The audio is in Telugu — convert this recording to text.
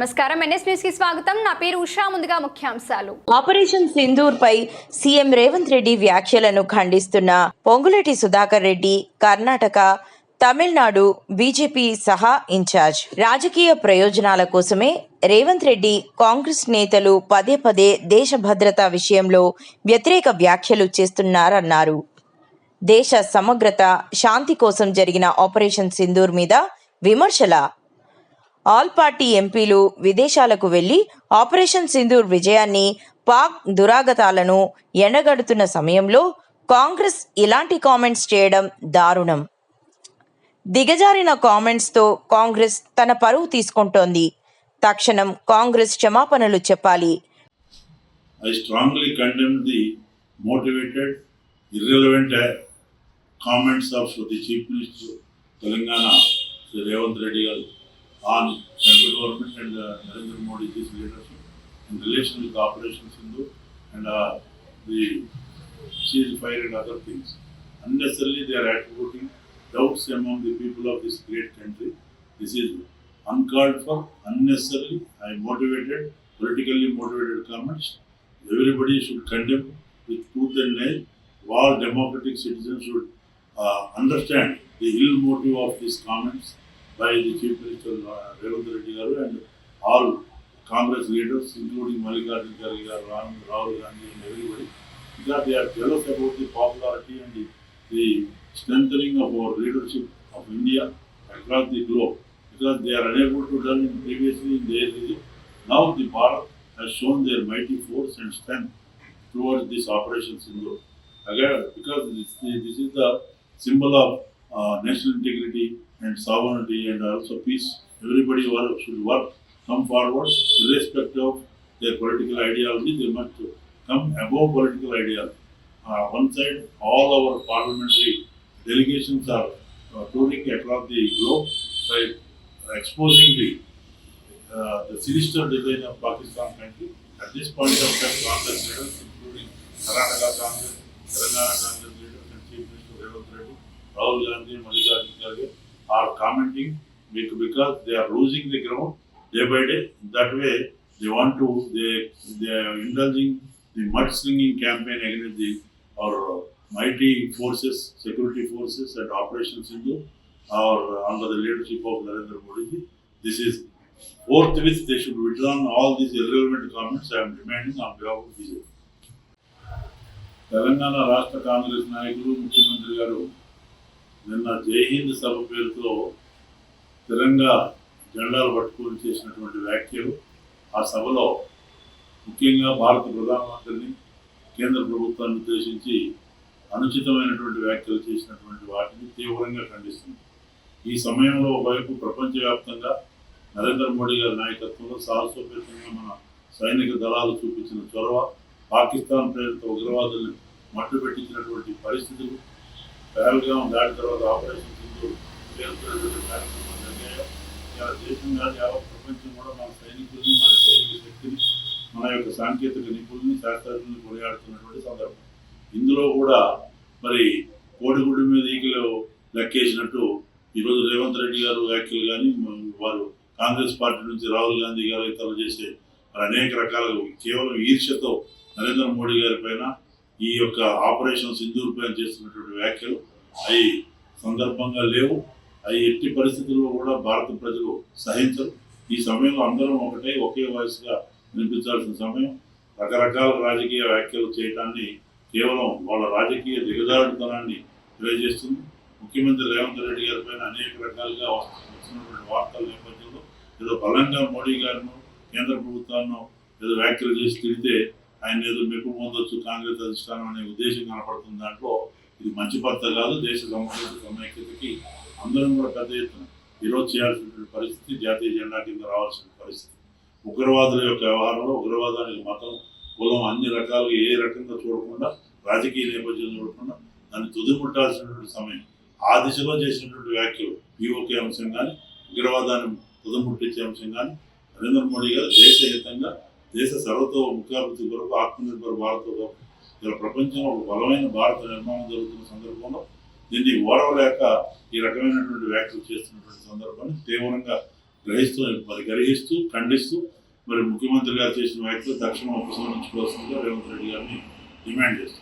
నమస్కారం. ఎన్ఎస్ న్యూస్కి స్వాగతం. నా పేరు ఉషా. ముందుగా ముఖ్యాంశాలు. ఆపరేషన్ సింధూర్ పై సీఎం రేవంత్ రెడ్డి వ్యాఖ్యలను ఖండిస్తున్న పొంగులేటి సుధాకర్ రెడ్డి కర్ణాటక తమిళనాడు బీజేపీ సహా ఇన్ఛార్జ్. రాజకీయ ప్రయోజనాల కోసమే రేవంత్ రెడ్డి కాంగ్రెస్ నేతలు పదే పదే దేశ భద్రత విషయంలో వ్యతిరేక వ్యాఖ్యలు చేస్తున్నారన్నారు. దేశ సమగ్రత శాంతి కోసం జరిగిన ఆపరేషన్ సింధూర్ మీద విమర్శల ఆల్ పార్టీ ఎంపీలు విదేశాలకు వెళ్ళి ఆపరేషన్ సింధూర్ విజయాన్ని పాక్ దురాగతాలను ఎండగడుతున్న సమయంలో కాంగ్రెస్ ఇలాంటి కామెంట్స్ చేయడం దారుణం. దిగజారిన కామెంట్స్తో కాంగ్రెస్ తన పరువు తీసుకుంటోంది. తక్షణం కాంగ్రెస్ క్షమాపణలు చెప్పాలి. I strongly condemn the motivated irrelevant comments of the chief minister Telangana Revanth Reddy గారు on central government and uh, Narendra Modi's leadership in relation with Operation Sindhu and uh, the ceasefire and other things. Unnecessarily, they are attributing doubts among the people of this great country. This is uncalled for, unnecessarily, I motivated, politically motivated comments. Everybody should condemn with tooth and nail. All democratic citizens should uh, understand the ill motive of these comments by the Chief Minister uh, Revanth Reddy garu and all Congress leaders, including Mallikarjun Kharge garu, Rahul Rahul Gandhi and everybody, because they are jealous about the popularity and the, the strengthening of our leadership of India across the globe. Because they are unable to done in previously in their region. Now the Bharat has shown their mighty force and strength towards this operation Sindhu. Again, because this, this is the symbol of uh, national integrity and sovereignty and also peace. Everybody work, should work, come forward, irrespective of their political ideology, they must come above political ideology. Uh, one side, all our parliamentary delegations are uh, touring across the globe by exposing the uh, the sinister design of Pakistan country. At this point of time, Congress leaders, including Karnataka Congress, Telangana Congress leaders, and Chief Minister Revanth Reddy, Rahul Gandhi, Mallikarjun Kharge, are commenting bec- because they are losing the ground day by day. That way, they want to they they are indulging the mudslinging campaign against the our mighty forces, security forces, and Operation Sindhu, or under the leadership of Narendra Modi. This is forthwith they should withdraw all these irrelevant comments. I am demanding on behalf of BJP. Telangana రాష్ట్ర కాంగ్రెస్ నాయకులు ముఖ్యమంత్రి గారు నిన్న జై హింద్ సభ పేరుతో స్థిరంగా జెండాలు పట్టుకొని చేసినటువంటి వ్యాఖ్యలు ఆ సభలో ముఖ్యంగా భారత ప్రధానమంత్రిని కేంద్ర ప్రభుత్వాన్ని ఉద్దేశించి అనుచితమైనటువంటి వ్యాఖ్యలు చేసినటువంటి వాటిని తీవ్రంగా ఖండిస్తుంది. ఈ సమయంలో ఒకవైపు ప్రపంచవ్యాప్తంగా నరేంద్ర మోడీ గారి నాయకత్వంలో సాహసోపేతంగా మన సైనిక దళాలు చూపించిన చొరవ పాకిస్తాన్ ప్రేరిత ఉగ్రవాదుల్ని మట్టుపెట్టించినటువంటి పరిస్థితులు పహల్గాం దాడి తర్వాత ఆపరేషన్ సింధు జరిగాయో ఇలా దేశం కాదు యావత్ ప్రపంచం కూడా మన సైనికుల్ని మన సైనిక శక్తిని మన యొక్క సాంకేతిక నిపుణుల్ని శాస్త్రజ్ఞుల్ని కొనియాడుతున్నటువంటి సందర్భం. ఇందులో కూడా మరి కోడిగుడి మీద ఈకలు లెక్కేసినట్టు ఈరోజు రేవంత్ రెడ్డి గారు వ్యాఖ్యలు కానీ వారు కాంగ్రెస్ పార్టీ నుంచి రాహుల్ గాంధీ గారు ఇతరులు చేసే అనేక రకాల కేవలం ఈర్ష్యతో నరేంద్ర మోడీ గారి పైన ఈ యొక్క ఆపరేషన్ సింధూర్ పైన చేస్తున్నటువంటి వ్యాఖ్యలు అవి సందర్భంగా లేవు. అవి ఎట్టి పరిస్థితుల్లో కూడా భారత ప్రజలు సహించరు. ఈ సమయంలో అందరం ఒకటే ఒకే వాయిస్గా వినిపించాల్సిన సమయం. రకరకాల రాజకీయ వ్యాఖ్యలు చేయడాన్ని కేవలం వాళ్ళ రాజకీయ దిగజారుడుతనాన్ని తెలియజేస్తుంది. ముఖ్యమంత్రి రేవంత్ రెడ్డి గారి పైన అనేక రకాలుగా వస్తున్నటువంటి వార్తల నేపథ్యంలో ఏదో బలంగా మోడీ గారిను కేంద్ర ప్రభుత్వాన్ని ఏదో వ్యాఖ్యలు చేసి తిరిగితే ఆయన ఏదో మెప్పు పొందొచ్చు కాంగ్రెస్ అధిష్టానం అనే ఉద్దేశం కనపడుతుంది దాంట్లో. ఇది మంచి భర్త కాదు దేశ సమస్య సమైక్యతకి అందరం కూడా పెద్ద ఎత్తున ఈరోజు చేయాల్సినటువంటి పరిస్థితి జాతీయ జెండా కింద రావాల్సిన పరిస్థితి. ఉగ్రవాదుల యొక్క వ్యవహారంలో ఉగ్రవాదానికి మతం కులం అన్ని రకాలుగా ఏ రకంగా చూడకుండా రాజకీయ నేపథ్యం చూడకుండా దాన్ని తుదిముట్టాల్సినటువంటి సమయం. ఆ దిశలో చేసినటువంటి వ్యాఖ్యలు పీఓకే అంశం కానీ ఉగ్రవాదాన్ని తుదముట్టించే అంశం కానీ నరేంద్ర మోడీ గారు దేశహితంగా దేశ సర్వతో ముఖ్యాభివృద్ధి కొరకు ఆత్మనిర్భర్ భారత్ ఇలా ప్రపంచంలో ఒక బలమైన భారత నిర్మాణం జరుగుతున్న సందర్భంలో దీన్ని ఓడవలేక ఈ రకమైనటువంటి వ్యాఖ్యలు చేస్తున్నటువంటి సందర్భాన్ని తీవ్రంగా గ్రహిస్తూ మరి గ్రహిస్తూ ఖండిస్తూ మరి ముఖ్యమంత్రి గారు చేసిన వ్యాఖ్యలు తక్షణం ఉపసంహరించుకోవాల్సిందిగా రేవంత్ రెడ్డి గారిని డిమాండ్ చేస్తున్నారు.